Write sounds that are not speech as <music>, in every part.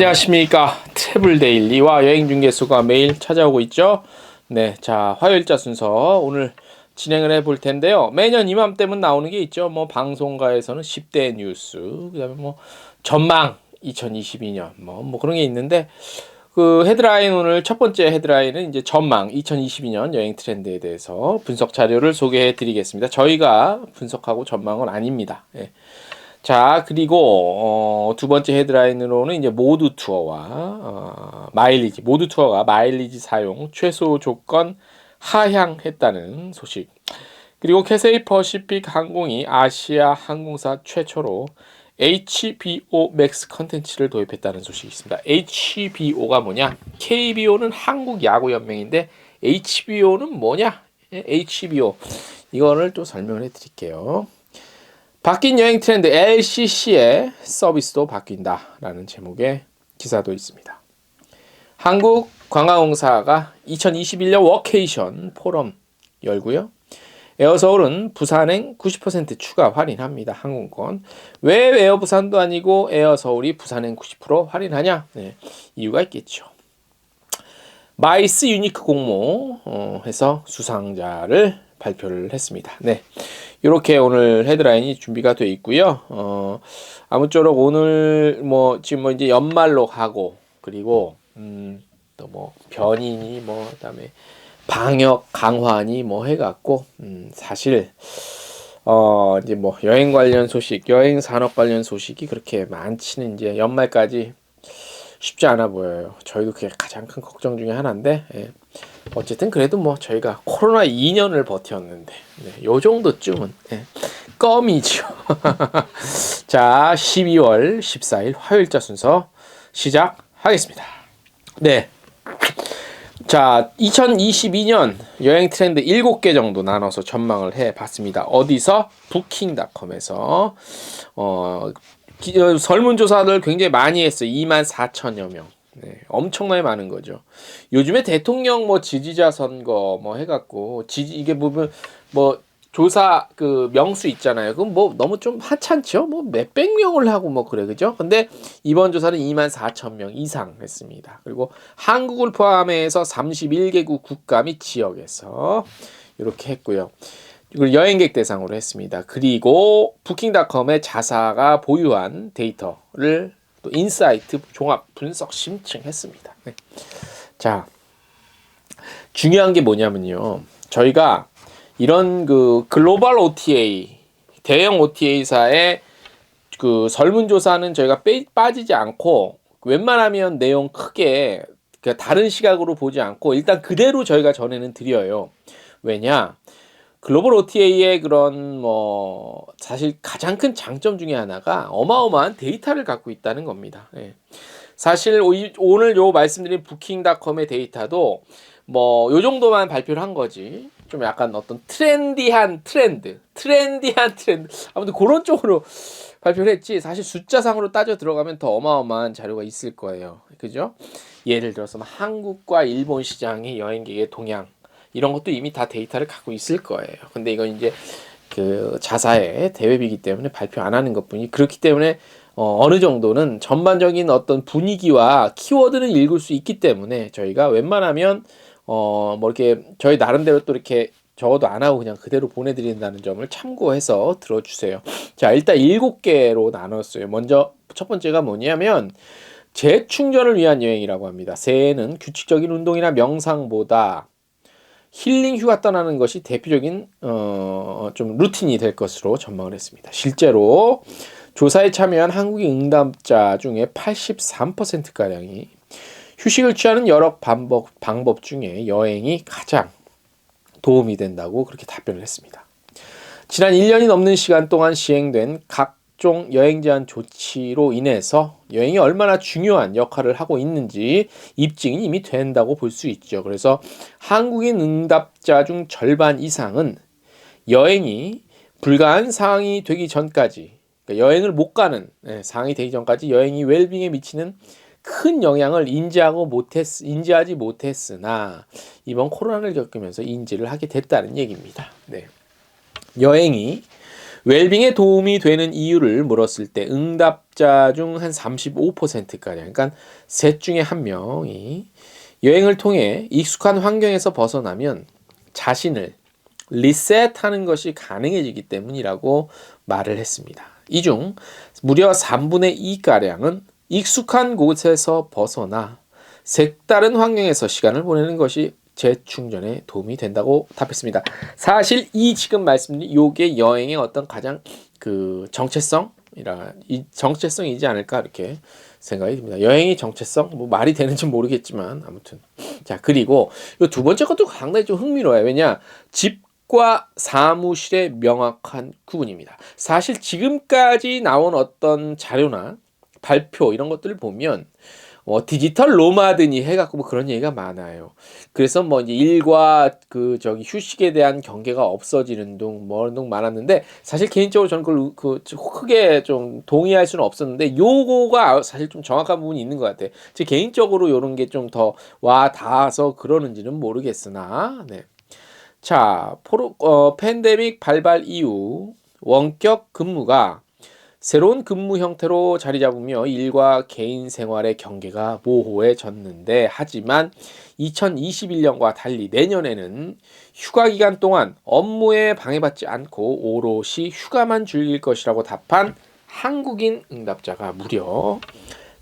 안녕하십니까 트래블 데일리와 여행 중개소가 매일 찾아오고 있죠. 네, 자 화요일자 순서 오늘 진행을 해 볼 텐데요. 매년 이맘때면 나오는 게 있죠. 뭐 방송가에서는 10대 뉴스, 그 다음에 뭐 전망 2022년 뭐 뭐 그런 게 있는데 그 헤드라인 오늘 첫 번째 헤드라인은 이제 전망 2022년 여행 트렌드에 대해서 분석 자료를 소개해 드리겠습니다. 저희가 분석하고 전망은 아닙니다. 예. 자, 그리고 어, 두 번째 헤드라인으로는 이제 모두 투어와 어, 마일리지, 모두 투어가 마일리지 사용 최소 조건 하향했다는 소식. 그리고 캐세이 퍼시픽 항공이 아시아 항공사 최초로 HBO 맥스 컨텐츠를 도입했다는 소식이 있습니다. HBO가 뭐냐? KBO는 한국 야구 연맹인데 HBO는 뭐냐? 예, HBO 이거를 또 설명을 해 드릴게요. 바뀐 여행 트렌드 LCC의 서비스도 바뀐다라는 제목의 기사도 있습니다. 한국 관광공사가 2021년 워케이션 포럼 열고요. 에어서울은 부산행 90% 추가 할인합니다. 항공권. 왜 에어 부산도 아니고 에어서울이 부산행 90% 할인하냐? 네, 이유가 있겠죠. 마이스 유니크 공모 어, 해서 수상자를 발표를 했습니다. 네. 이렇게 오늘 헤드라인이 준비가 되어 있고요. 어, 아무쪼록 오늘 뭐 지금 뭐 이제 연말로 가고 그리고 음, 또 뭐 변이니 뭐 그다음에 방역 강화니 뭐 해갖고 음, 사실 어 이제 뭐 여행 관련 소식, 여행 산업 관련 소식이 그렇게 많지는 이제 연말까지 쉽지 않아 보여요. 저희도 그게 가장 큰 걱정 중에 하나인데 예. 어쨌든 그래도 뭐 저희가 코로나 2년을 버텼는데 네, 요 정도쯤은 예. 껌이죠. <laughs> 자, 12월 14일 화요일자 순서 시작하겠습니다. 네. 자, 2022년 여행 트렌드 7개 정도 나눠서 전망을 해 봤습니다. 어디서? 부킹닷컴에서 어, 기, 어, 설문조사를 굉장히 많이 했어요. 2만 4천여 명. 네, 엄청나게 많은 거죠. 요즘에 대통령 뭐 지지자 선거 뭐 해갖고 지지 이게 보면 뭐 조사 그 명수 있잖아요. 그럼 뭐 너무 좀 하찮죠? 뭐 몇백 명을 하고 뭐 그래 그죠? 근데 이번 조사는 2만 4천 명 이상 했습니다. 그리고 한국을 포함해서 31개국 국가 및 지역에서 이렇게 했고요. 그리고 여행객 대상으로 했습니다. 그리고 부킹닷컴의 자사가 보유한 데이터를 또 인사이트 종합 분석 심층했습니다. 네. 자, 중요한 게 뭐냐면요. 저희가 이런 그 글로벌 OTA 대형 OTA사의 그 설문조사는 저희가 빼, 빠지지 않고 웬만하면 내용 크게 그 다른 시각으로 보지 않고 일단 그대로 저희가 전에는 드려요. 왜냐? 글로벌 OTA의 그런 뭐 사실 가장 큰 장점 중에 하나가 어마어마한 데이터를 갖고 있다는 겁니다. 예. 사실 오늘 요 말씀드린 부킹닷컴의 데이터도 뭐 요 정도만 발표를 한 거지. 좀 약간 어떤 트렌디한 트렌드, 트렌디한 트렌드. 아무튼 그런 쪽으로 발표를 했지. 사실 숫자상으로 따져 들어가면 더 어마어마한 자료가 있을 거예요. 그죠? 예를 들어서 뭐 한국과 일본 시장의 여행객의 동향 이런 것도 이미 다 데이터를 갖고 있을 거예요. 근데 이건 이제 그 자사의 대회비기 때문에 발표 안 하는 것뿐이 그렇기 때문에 어, 어느 정도는 전반적인 어떤 분위기와 키워드는 읽을 수 있기 때문에 저희가 웬만하면 어, 뭐 이렇게 저희 나름대로 또 이렇게 적어도 안 하고 그냥 그대로 보내드린다는 점을 참고해서 들어주세요. 자, 일단 일곱 개로 나눴어요. 먼저 첫 번째가 뭐냐면 재충전을 위한 여행이라고 합니다. 새해에는 규칙적인 운동이나 명상보다 힐링 휴가 떠나는 것이 대표적인 어, 좀 루틴이 될 것으로 전망을 했습니다. 실제로 조사에 참여한 한국인 응답자 중에 83%가량이 휴식을 취하는 여러 방법, 방법 중에 여행이 가장 도움이 된다고 그렇게 답변을 했습니다. 지난 1년이 넘는 시간 동안 시행된 각 종 여행 제한 조치로 인해서 여행이 얼마나 중요한 역할을 하고 있는지 입증이 이미 된다고 볼 수 있죠. 그래서 한국인 응답자 중 절반 이상은 여행이 불가한 상황이 되기 전까지 그러니까 여행을 못 가는 네, 상황이 되기 전까지 여행이 웰빙에 미치는 큰 영향을 인지하고 못했, 인지하지 못했으나 이번 코로나를 겪으면서 인지를 하게 됐다는 얘기입니다. 네. 여행이 웰빙에 도움이 되는 이유를 물었을 때 응답자 중 한 35%가량, 그러니까 셋 중에 한 명이 여행을 통해 익숙한 환경에서 벗어나면 자신을 리셋하는 것이 가능해지기 때문이라고 말을 했습니다. 이 중 무려 3분의 2가량은 익숙한 곳에서 벗어나 색다른 환경에서 시간을 보내는 것이 재충전에 도움이 된다고 답했습니다. 사실 이 지금 말씀드린 요게 여행의 어떤 가장 그 정체성 이라 이 정체성이지 않을까 이렇게 생각이 듭니다. 여행이 정체성 뭐 말이 되는지 모르겠지만 아무튼 자 그리고 이 두 번째 것도 상당히 좀 흥미로워요. 왜냐 집과 사무실의 명확한 구분입니다. 사실 지금까지 나온 어떤 자료나 발표 이런 것들을 보면 어, 디지털 로마드니 해갖고 뭐 그런 얘기가 많아요. 그래서 뭐 이제 일과 그 저기 휴식에 대한 경계가 없어지는 둥, 뭐등 많았는데 사실 개인적으로 저는 그걸 그 크게 좀 동의할 수는 없었는데 요거가 사실 좀 정확한 부분이 있는 것 같아요. 제 개인적으로 요런 게 좀 더 와 닿아서 그러는지는 모르겠으나, 네. 자, 포로, 어, 팬데믹 발발 이후 원격 근무가 새로운 근무 형태로 자리 잡으며 일과 개인 생활의 경계가 모호해졌는데 하지만 2021년과 달리 내년에는 휴가 기간 동안 업무에 방해받지 않고 오롯이 휴가만 즐길 것이라고 답한 한국인 응답자가 무려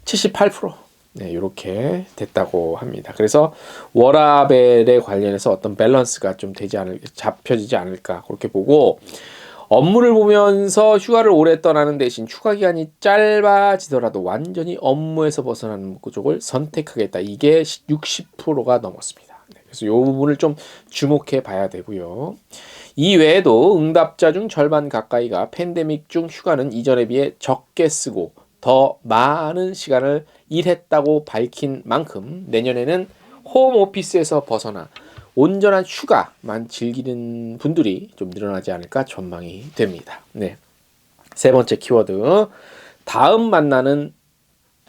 78% 네, 이렇게 됐다고 합니다. 그래서 워라벨에 관련해서 어떤 밸런스가 좀 되지 않을 잡혀지지 않을까 그렇게 보고 업무를 보면서 휴가를 오래 떠나는 대신 휴가 기간이 짧아지더라도 완전히 업무에서 벗어나는 쪽을 선택하겠다. 이게 60%가 넘었습니다. 네, 그래서 이 부분을 좀 주목해 봐야 되고요. 이 외에도 응답자 중 절반 가까이가 팬데믹 중 휴가는 이전에 비해 적게 쓰고 더 많은 시간을 일했다고 밝힌 만큼 내년에는 홈 오피스에서 벗어나 온전한 휴가만 즐기는 분들이 좀 늘어나지 않을까 전망이 됩니다. 네. 세 번째 키워드. 다음 만나는,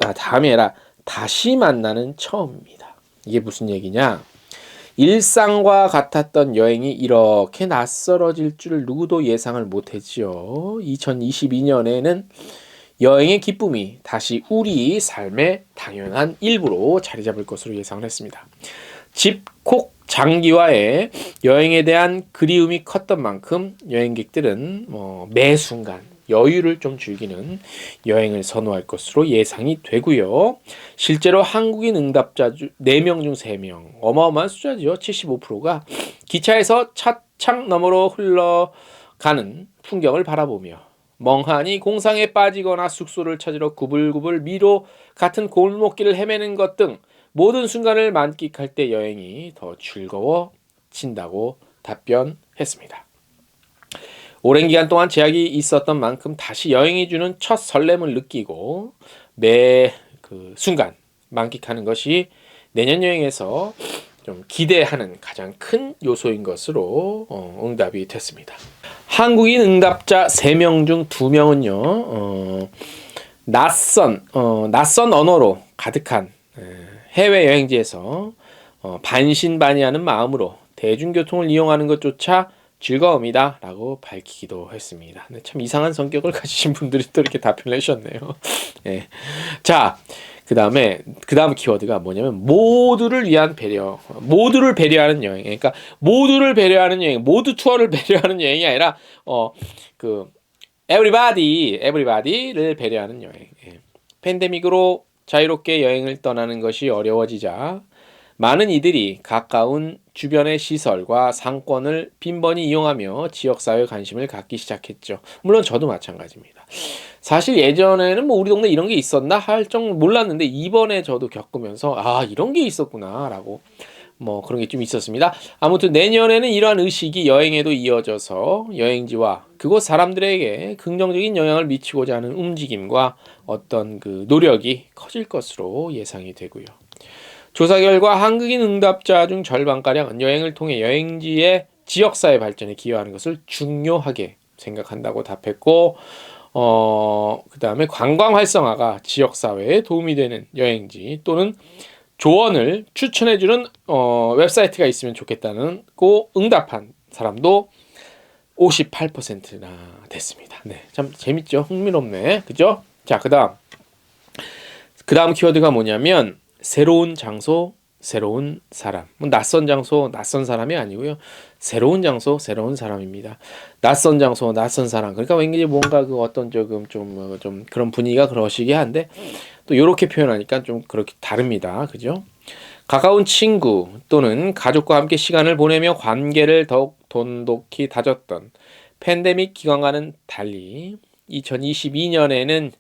아, 다음이 아니라 다시 만나는 처음입니다. 이게 무슨 얘기냐? 일상과 같았던 여행이 이렇게 낯설어질 줄 누구도 예상을 못했지요. 2022년에는 여행의 기쁨이 다시 우리 삶의 당연한 일부로 자리 잡을 것으로 예상을 했습니다. 집콕 장기와의 여행에 대한 그리움이 컸던 만큼 여행객들은 뭐 매 순간 여유를 좀 즐기는 여행을 선호할 것으로 예상이 되고요. 실제로 한국인 응답자 4명 중 3명, 어마어마한 숫자죠. 75%가 기차에서 차창 너머로 흘러가는 풍경을 바라보며 멍하니 공상에 빠지거나 숙소를 찾으러 구불구불 미로 같은 골목길을 헤매는 것 등 모든 순간을 만끽할 때 여행이 더 즐거워진다고 답변했습니다. 오랜 기간 동안 제약이 있었던 만큼 다시 여행이 주는 첫 설렘을 느끼고 매 그 순간 만끽하는 것이 내년 여행에서 좀 기대하는 가장 큰 요소인 것으로 어, 응답이 됐습니다. 한국인 응답자 3명 중 2명은요, 어, 낯선, 어, 낯선 언어로 가득한 에, 해외 여행지에서 어, 반신반의하는 마음으로 대중교통을 이용하는 것조차 즐거움이다 라고 밝히기도 했습니다. 네, 참 이상한 성격을 <laughs> 가지신 분들이 또 이렇게 답변을 해주셨네요. 네. <laughs> 자, 그 다음에, 그 다음 키워드가 뭐냐면, 모두를 위한 배려. 모두를 배려하는 여행. 그러니까, 모두를 배려하는 여행. 모두 투어를 <laughs> 배려하는 여행이 아니라, 어, 그, everybody, everybody를 배려하는 여행. 예. 팬데믹으로 자유롭게 여행을 떠나는 것이 어려워지자 많은 이들이 가까운 주변의 시설과 상권을 빈번히 이용하며 지역사회 관심을 갖기 시작했죠. 물론 저도 마찬가지입니다. 사실 예전에는 뭐 우리 동네 이런 게 있었나 할 정도 몰랐는데 이번에 저도 겪으면서 아 이런 게 있었구나라고 뭐 그런 게 좀 있었습니다. 아무튼 내년에는 이러한 의식이 여행에도 이어져서 여행지와 그곳 사람들에게 긍정적인 영향을 미치고자 하는 움직임과 어떤 그 노력이 커질 것으로 예상이 되고요. 조사 결과 한국인 응답자 중 절반가량은 여행을 통해 여행지의 지역사회 발전에 기여하는 것을 중요하게 생각한다고 답했고, 어, 그 다음에 관광 활성화가 지역사회에 도움이 되는 여행지 또는 조언을 추천해주는 어, 웹사이트가 있으면 좋겠다는 고 응답한 사람도 58%나 됐습니다. 네, 참 재밌죠? 흥미롭네. 그죠? 자, 그 다음 그 다음 키워드가 뭐냐면 새로운 장소, 새로운 사람. 뭐 낯선 장소, 낯선 사람이 아니고요. 새로운 장소, 새로운 사람입니다. 낯선 장소, 낯선 사람. 그러니까 왠지 뭔가 그 어떤 조금 좀, 어, 좀 그런 분위기가 그러시게 한데 또 이렇게 표현하니까 좀 그렇게 다릅니다. 그죠? 가까운 친구 또는 가족과 함께 시간을 보내며 관계를 더욱 돈독히 다졌던 팬데믹 기간과는 달리 2022년에는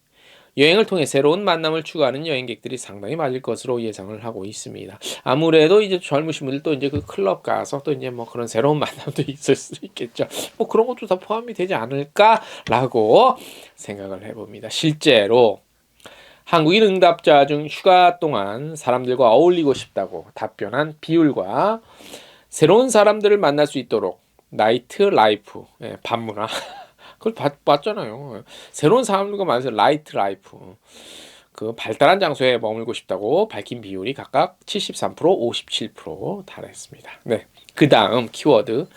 여행을 통해 새로운 만남을 추구하는 여행객들이 상당히 많을 것으로 예상을 하고 있습니다. 아무래도 이제 젊으신 분들 또 이제 그 클럽 가서 또 이제 뭐 그런 새로운 <laughs> 만남도 있을 수 있겠죠. 뭐 그런 것도 다 포함이 되지 않을까라고 생각을 해봅니다. 실제로 한국인 응답자 중 휴가 동안 사람들과 어울리고 싶다고 답변한 비율과 새로운 사람들을 만날 수 있도록 나이트 라이프, 예, 밤문화 그걸 봤, 봤잖아요. 새로운 사람들과 만나서 라이트 라이프. 그 발달한 장소에 머물고 싶다고 밝힌 비율이 각각 73%, 57% 달했습니다. 네. 그 다음 키워드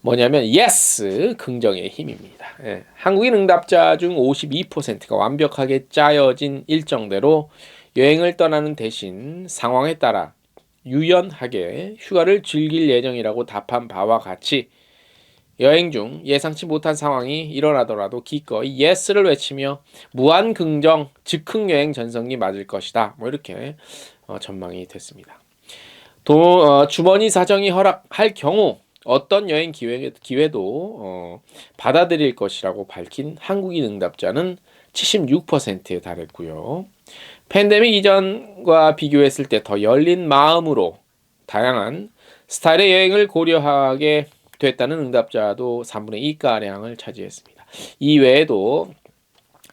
뭐냐면 yes 긍정의 힘입니다. 예. 한국인 응답자 중 52%가 완벽하게 짜여진 일정대로 여행을 떠나는 대신 상황에 따라 유연하게 휴가를 즐길 예정이라고 답한 바와 같이 여행 중 예상치 못한 상황이 일어나더라도 기꺼이 예스를 외치며 무한 긍정 즉흥 여행 전성기 맞을 것이다. 뭐 이렇게 어, 전망이 됐습니다. 도, 어, 주머니 사정이 허락할 경우 어떤 여행 기회, 기회도 어, 받아들일 것이라고 밝힌 한국인 응답자는 76%에 달했고요. 팬데믹 이전과 비교했을 때 더 열린 마음으로 다양한 스타일의 여행을 고려하게 됐다는 응답자도 3분의 2가량을 차지했습니다. 이외에도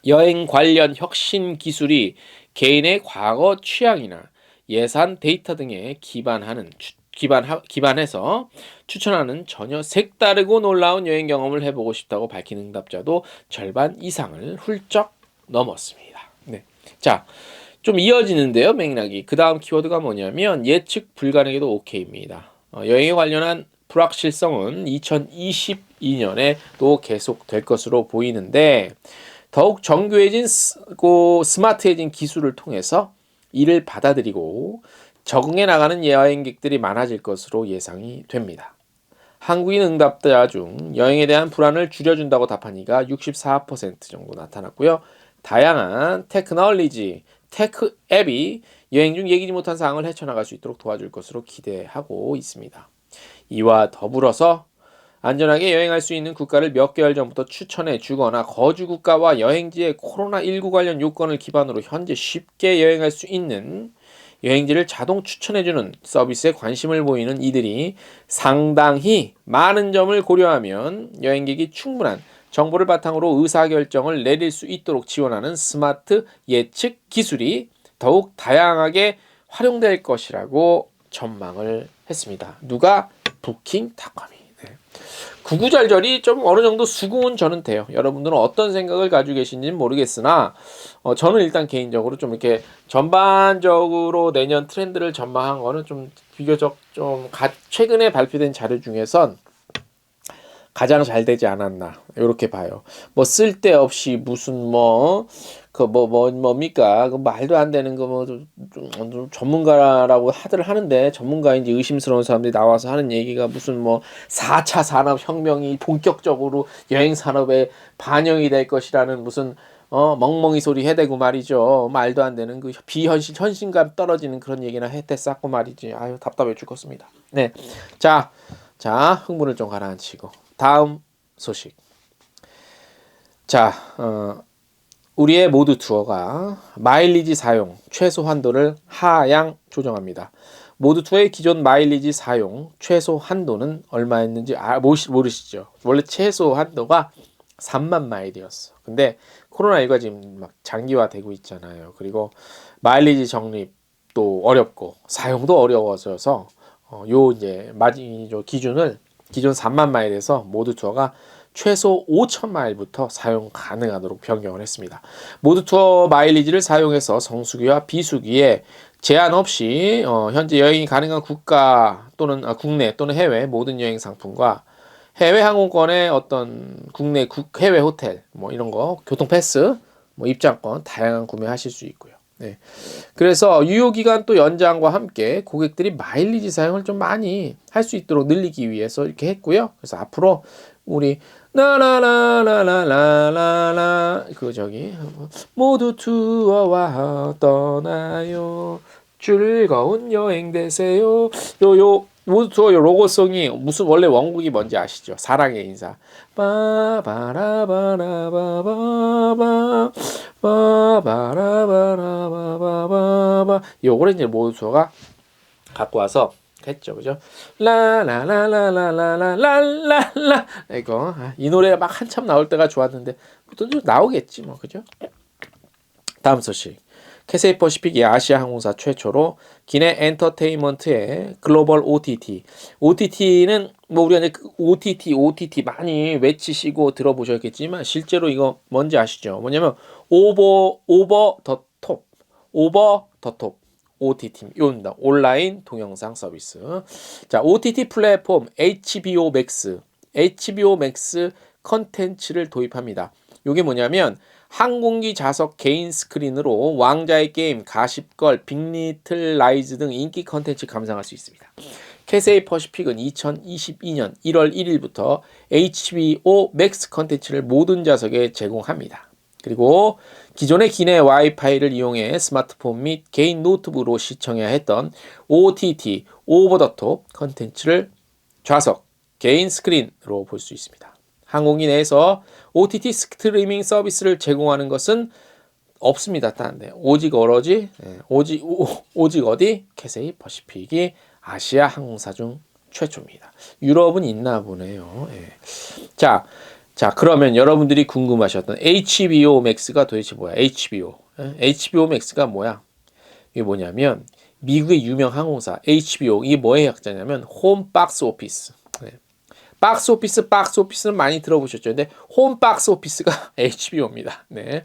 여행 관련 혁신 기술이 개인의 과거 취향이나 예산 데이터 등에 기반하는 기반 기반해서 추천하는 전혀 색다르고 놀라운 여행 경험을 해보고 싶다고 밝힌 응답자도 절반 이상을 훌쩍 넘었습니다. 네. 자, 좀 이어지는데요, 맥락이. 그 다음 키워드가 뭐냐면 예측 불가능해도 오케이입니다. 어, 여행에 관련한 불확실성은 2022년에 또 계속될 것으로 보이는데 더욱 정교해진 스마트해진 기술을 통해서 이를 받아들이고 적응해 나가는 여행객들이 많아질 것으로 예상이 됩니다. 한국인 응답자 중 여행에 대한 불안을 줄여준다고 답한 이가 64% 정도 나타났고요. 다양한 테크놀리지, 테크 앱이 여행 중 예기치 못한 상황을 헤쳐나갈 수 있도록 도와줄 것으로 기대하고 있습니다. 이와 더불어서 안전하게 여행할 수 있는 국가를 몇 개월 전부터 추천해 주거나 거주 국가와 여행지의 코로나19 관련 요건을 기반으로 현재 쉽게 여행할 수 있는 여행지를 자동 추천해 주는 서비스에 관심을 보이는 이들이 상당히 많은 점을 고려하면 여행객이 충분한 정보를 바탕으로 의사결정을 내릴 수 있도록 지원하는 스마트 예측 기술이 더욱 다양하게 활용될 것이라고 전망을 했습니다. 누가 부킹닷컴이. 네. 구구절절이 좀 어느 정도 수긍은 저는 돼요. 여러분들은 어떤 생각을 가지고 계신지는 모르겠으나 어, 저는 일단 개인적으로 좀 이렇게 전반적으로 내년 트렌드를 전망한 거는 좀 비교적 좀 가, 최근에 발표된 자료 중에선 가장 잘 되지 않았나 이렇게 봐요. 뭐 쓸데없이 무슨 뭐 그 뭐 뭐, 뭡니까? 그 말도 안 되는 거뭐 전문가라고 하들 하는데 전문가인지 의심스러운 사람들이 나와서 하는 얘기가 무슨 뭐 4차 산업 혁명이 본격적으로 여행 산업에 반영이 될 것이라는 무슨 어 멍멍이 소리 해대고 말이죠. 말도 안 되는 그 비현실 현실감 떨어지는 그런 얘기나 해대 쌓고 말이지. 아유 답답해 죽겠습니다. 네. 자, 자, 흥분을 좀 가라앉히고 다음 소식. 자, 어 우리의 모두 투어가 마일리지 사용 최소 한도를 하향 조정합니다. 모두 투어의 기존 마일리지 사용 최소 한도는 얼마였는지 아, 모르시죠? 원래 최소 한도가 3만 마일이었어. 근데 코로나19가 지금 막 장기화되고 있잖아요. 그리고 마일리지 적립도 어렵고 사용도 어려워져서 어, 요 이제 마지 기준을 기존 3만 마일에서 모두 투어가 최소 5천 마일부터 사용 가능하도록 변경을 했습니다. 모두 투어 마일리지를 사용해서 성수기와 비수기에 제한 없이 어, 현재 여행이 가능한 국가 또는 아, 국내 또는 해외 모든 여행 상품과 해외 항공권의 어떤 국내 국 해외 호텔 뭐 이런 거 교통 패스 뭐 입장권 다양한 구매하실 수 있고요. 네. 그래서 유효 기간 또 연장과 함께 고객들이 마일리지 사용을 좀 많이 할 수 있도록 늘리기 위해서 이렇게 했고요. 그래서 앞으로 우리 나라라라라라라라 그 저기 모두 투어와 떠나요 즐거운 여행 되세요 요요 모두 로고송이 무슨 원래 원곡이 뭔지 아시죠? 사랑의 인사 빠바라바라바바바 빠바라바라바바바 요거를 이제 모두 투어가 갖고 와서 했죠, 그죠? 라라라라라라라라라 이거 아, 이 노래가 막 한참 나올 때가 좋았는데 또 나오겠지 뭐, 그죠? 다음 소식. 캐세이 퍼시픽이 아시아 항공사 최초로 기내 엔터테인먼트의 글로벌 OTT. OTT는 뭐 우리가 이제 그 OTT, OTT 많이 외치시고 들어보셨겠지만 실제로 이거 뭔지 아시죠? 뭐냐면 오버 오버 더 톱, 오버 더 톱. OTT 요입니다. 온라인 동영상 서비스. 자, OTT 플랫폼 HBO Max, HBO Max 컨텐츠를 도입합니다. 이게 뭐냐면 항공기 좌석 개인 스크린으로 왕자의 게임, 가십걸, 빅리틀 라이즈 등 인기 컨텐츠 감상할 수 있습니다. 캐세이 퍼시픽은 2022년 1월 1일부터 HBO 맥스 컨텐츠를 모든 좌석에 제공합니다. 그리고 기존의 기내 와이파이를 이용해 스마트폰 및 개인 노트북으로 시청해야 했던 OTT, 오버 더 톱 컨텐츠를 좌석, 개인 스크린으로 볼 수 있습니다. 항공기 내에서 OTT 스트리밍 서비스를 제공하는 것은 없습니다. 딴데 오직 어러지 예, 오직 오, 오직 어디 캐세이 퍼시픽이 아시아 항공사 중 최초입니다. 유럽은 있나 보네요. 예. 자, 자 그러면 여러분들이 궁금하셨던 HBO Max가 도대체 뭐야? HBO 예? HBO Max가 뭐야? 이게 뭐냐면 미국의 유명 항공사 HBO 이게 뭐의 약자냐면 홈 박스 오피스. 예. 박스 오피스, 박스 오피스는 많이 들어보셨죠? 근데 홈 박스 오피스가 <laughs> HBO입니다. 네.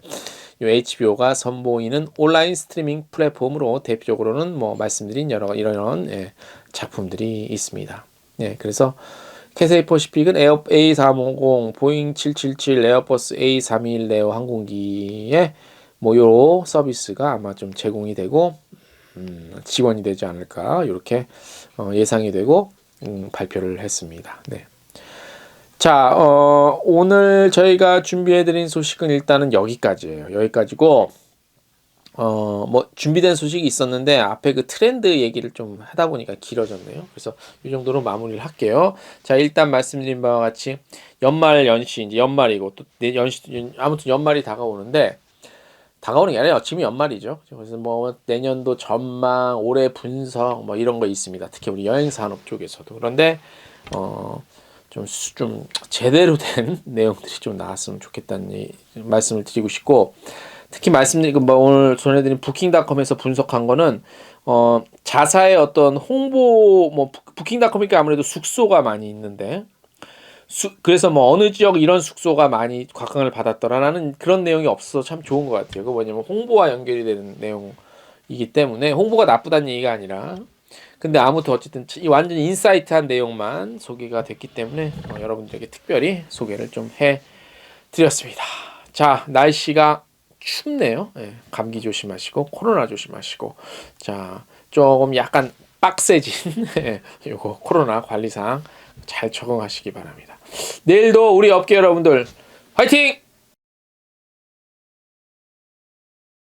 이 HBO가 선보이는 온라인 스트리밍 플랫폼으로 대표적으로는 뭐 말씀드린 여러 이런 예, 작품들이 있습니다. 예, 그래서 캐세이 퍼시픽은 에어 A350, 보잉 777, 에어버스 A321 네오 항공기에 뭐요 서비스가 아마 좀 제공이 되고 음, 지원이 되지 않을까 이렇게 어, 예상이 되고 음, 발표를 했습니다. 네. 자, 어, 오늘 저희가 준비해드린 소식은 일단은 여기까지예요. 여기까지고, 어, 뭐, 준비된 소식이 있었는데, 앞에 그 트렌드 얘기를 좀 하다 보니까 길어졌네요. 그래서 이 정도로 마무리를 할게요. 자, 일단 말씀드린 바와 같이, 연말 연시, 이제 연말이고, 또, 연시, 아무튼 연말이 다가오는데, 다가오는 게 아니라 지금 연말이죠. 그래서 뭐, 내년도 전망, 올해 분석, 뭐, 이런 거 있습니다. 특히 우리 여행 산업 쪽에서도. 그런데, 어, 좀, 좀 제대로 된 <laughs> 내용들이 좀 나왔으면 좋겠다는 말씀을 드리고 싶고 특히 말씀드린 뭐 오늘 전해드린 부킹닷컴에서 분석한 거는 어 자사의 어떤 홍보 뭐 부킹닷컴이니까 아무래도 숙소가 많이 있는데 수, 그래서 뭐 어느 지역 이런 숙소가 많이 곽강을 받았더라라는 그런 내용이 없어서 참 좋은 것 같아요. 그 뭐냐면 홍보와 연결이 되는 내용이기 때문에 홍보가 나쁘다는 얘기가 아니라 근데 아무튼 어쨌든 이 완전 인사이트한 내용만 소개가 됐기 때문에 어, 여러분들에게 특별히 소개를 좀 해 드렸습니다. 자, 날씨가 춥네요. 예, 감기 조심하시고 코로나 조심하시고 자, 조금 약간 빡세진 <laughs> 예, 요거 코로나 관리상 잘 적응하시기 바랍니다. 내일도 우리 업계 여러분들 화이팅!